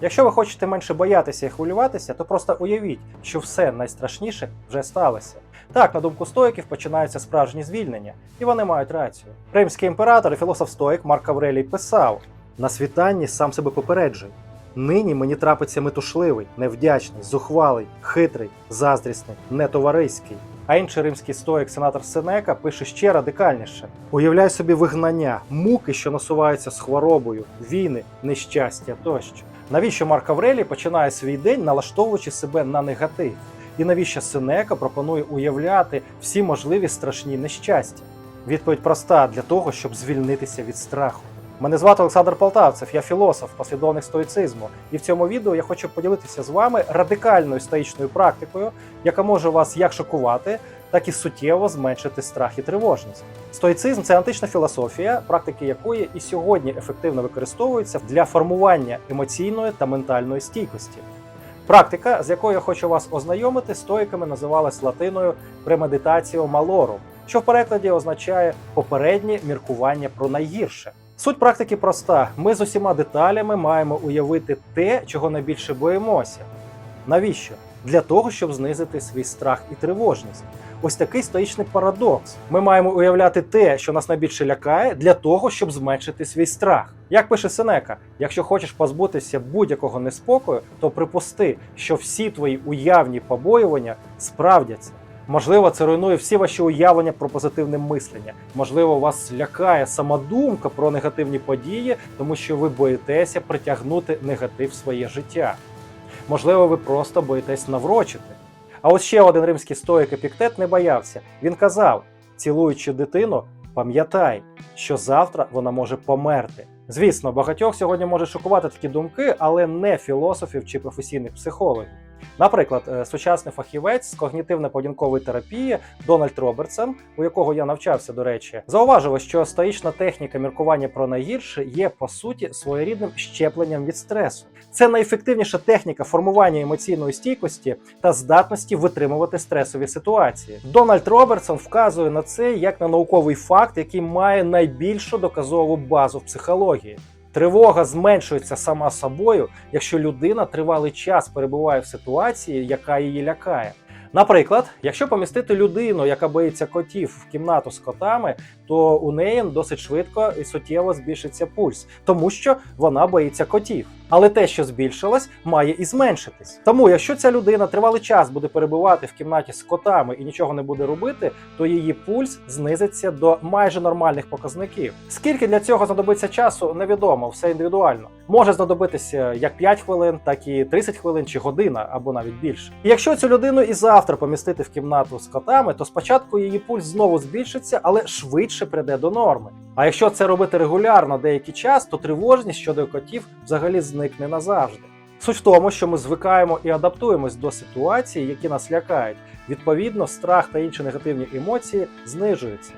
Якщо ви хочете менше боятися і хвилюватися, то просто уявіть, що все найстрашніше вже сталося. Так, на думку стоїків, починаються справжні звільнення, і вони мають рацію. Римський імператор і філософ стоїк Марк Аврелій писав: на світанні сам себе попереджуй. Нині мені трапиться метушливий, невдячний, зухвалий, хитрий, заздрісний, нетовариський. А інший римський стоїк, сенатор Сенека, пише ще радикальніше: уявляй собі вигнання, муки, що насуваються з хворобою, війни, нещастя тощо. Навіщо Марк Аврелій починає свій день, налаштовуючи себе на негатив? І навіщо Сенека пропонує уявляти всі можливі страшні нещастя? Відповідь проста для того, щоб звільнитися від страху. Мене звати Олександр Полтавцев, я філософ, послідовник стоїцизму. І в цьому відео я хочу поділитися з вами радикальною стоїчною практикою, яка може вас як шокувати, так і суттєво зменшити страх і тривожність. Стоїцизм це антична філософія, практики якої і сьогодні ефективно використовуються для формування емоційної та ментальної стійкості. Практика, з якою я хочу вас ознайомити, стоїками називалась латиною премедитаціо малорум, що в перекладі означає попереднє міркування про найгірше. Суть практики проста: ми з усіма деталями маємо уявити те, чого найбільше боїмося. Навіщо? Для того, щоб знизити свій страх і тривожність. Ось такий стоїчний парадокс. Ми маємо уявляти те, що нас найбільше лякає, для того, щоб зменшити свій страх. Як пише Сенека, якщо хочеш позбутися будь-якого неспокою, то припусти, що всі твої уявні побоювання справдяться. Можливо, це руйнує всі ваші уявлення про позитивне мислення. Можливо, вас лякає сама думка про негативні події, тому що ви боїтеся притягнути негатив в своє життя. Можливо, ви просто боїтесь наврочити. А ось ще один римський стоїк Епіктет не боявся. Він казав: цілуючи дитину, пам'ятай, що завтра вона може померти. Звісно, багатьох сьогодні може шокувати такі думки, але не філософів чи професійних психологів. Наприклад, е, сучасний фахівець з когнітивно-поведінкової терапії Дональд Робертсон, у якого я навчався, до речі, зауважив, що стоїчна техніка міркування про найгірше є по суті своєрідним щепленням від стресу. Це найефективніша техніка формування емоційної стійкості та здатності витримувати стресові ситуації. Дональд Робертсон вказує на це як на науковий факт, який має найбільшу доказову базу в психології. Тривога зменшується сама собою, якщо людина тривалий час перебуває в ситуації, яка її лякає. Наприклад, якщо помістити людину, яка боїться котів в кімнату з котами, то у неї досить швидко і суттєво збільшиться пульс, тому що вона боїться котів. Але те, що збільшилось, має і зменшитись. Тому, якщо ця людина тривалий час буде перебувати в кімнаті з котами і нічого не буде робити, то її пульс знизиться до майже нормальних показників. Скільки для цього знадобиться часу, невідомо, все індивідуально. Може знадобитися як 5 хвилин, так і 30 хвилин чи година, або навіть більше. І якщо цю людину і завтра помістити в кімнату з котами, то спочатку її пульс знову збільшиться, але швидше прийде до норми. А якщо це робити регулярно деякий час, то тривожність щодо котів взагалі зникне назавжди. Суть в тому, що ми звикаємо і адаптуємось до ситуацій, які нас лякають. Відповідно, страх та інші негативні емоції знижуються.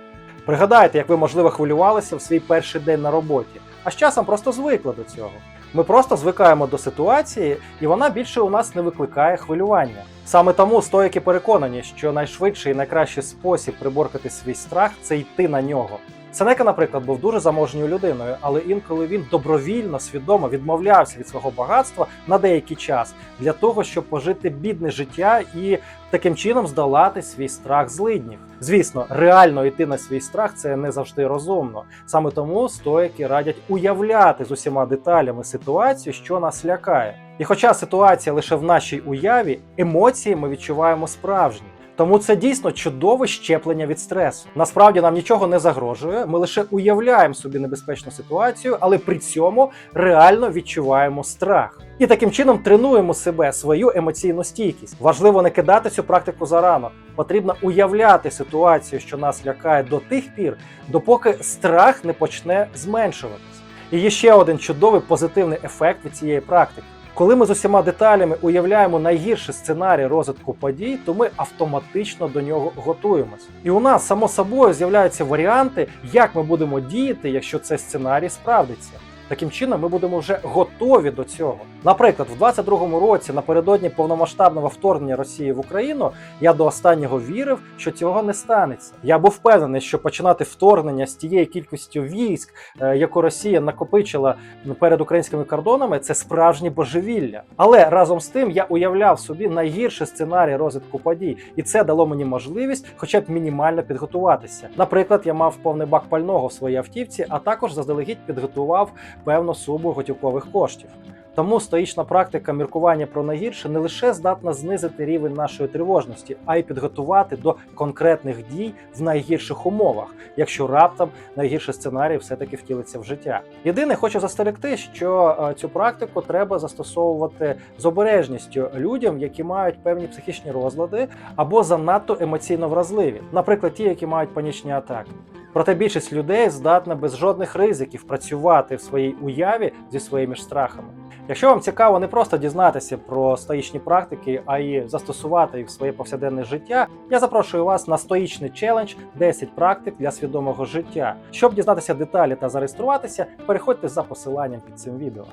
Пригадайте, як ви можливо хвилювалися в свій перший день на роботі, а з часом просто звикли до цього. Ми просто звикаємо до ситуації, і вона більше у нас не викликає хвилювання. Саме тому стоїки переконані, що найшвидший і найкращий спосіб приборкати свій страх це йти на нього. Сенека, наприклад, був дуже заможньою людиною, але інколи він добровільно, свідомо відмовлявся від свого багатства на деякий час для того, щоб пожити бідне життя і таким чином здолати свій страх злиднів. Звісно, реально йти на свій страх це не завжди розумно. Саме тому стоїки радять уявляти з усіма деталями ситуацію, що нас лякає. І хоча ситуація лише в нашій уяві, емоції ми відчуваємо справжні. Тому це дійсно чудове щеплення від стресу. Насправді нам нічого не загрожує. Ми лише уявляємо собі небезпечну ситуацію, але при цьому реально відчуваємо страх. І таким чином тренуємо себе свою емоційну стійкість. Важливо не кидати цю практику зарано. Потрібно уявляти ситуацію, що нас лякає до тих пір, допоки страх не почне зменшуватись. І є ще один чудовий позитивний ефект від цієї практики. Коли ми з усіма деталями уявляємо найгірший сценарій розвитку подій, то ми автоматично до нього готуємось. І у нас само собою з'являються варіанти, як ми будемо діяти, якщо цей сценарій справдиться. Таким чином, ми будемо вже готові до цього. Наприклад, в 22-му році, напередодні повномасштабного вторгнення Росії в Україну, я до останнього вірив, що цього не станеться. Я був впевнений, що починати вторгнення з тією кількістю військ, е, яку Росія накопичила перед українськими кордонами, це справжнє божевілля. Але разом з тим я уявляв собі найгірший сценарій розвитку подій, і це дало мені можливість, хоча б мінімально підготуватися. Наприклад, я мав повний бак пального в своїй автівці, а також заздалегідь підготував певну суму готівкових коштів. Тому стоїчна практика міркування про найгірше не лише здатна знизити рівень нашої тривожності, а й підготувати до конкретних дій в найгірших умовах, якщо раптом найгірший сценарій все-таки втілиться в життя. Єдине, хочу застерегти, що е, цю практику треба застосовувати з обережністю людям, які мають певні психічні розлади або занадто емоційно вразливі, наприклад, ті, які мають панічні атаки. Проте більшість людей здатна без жодних ризиків працювати в своїй уяві зі своїми ж страхами. Якщо вам цікаво не просто дізнатися про стоїчні практики, а й застосувати їх в своє повсякденне життя, я запрошую вас на стоїчний челендж 10 практик для свідомого життя. Щоб дізнатися деталі та зареєструватися, переходьте за посиланням під цим відео.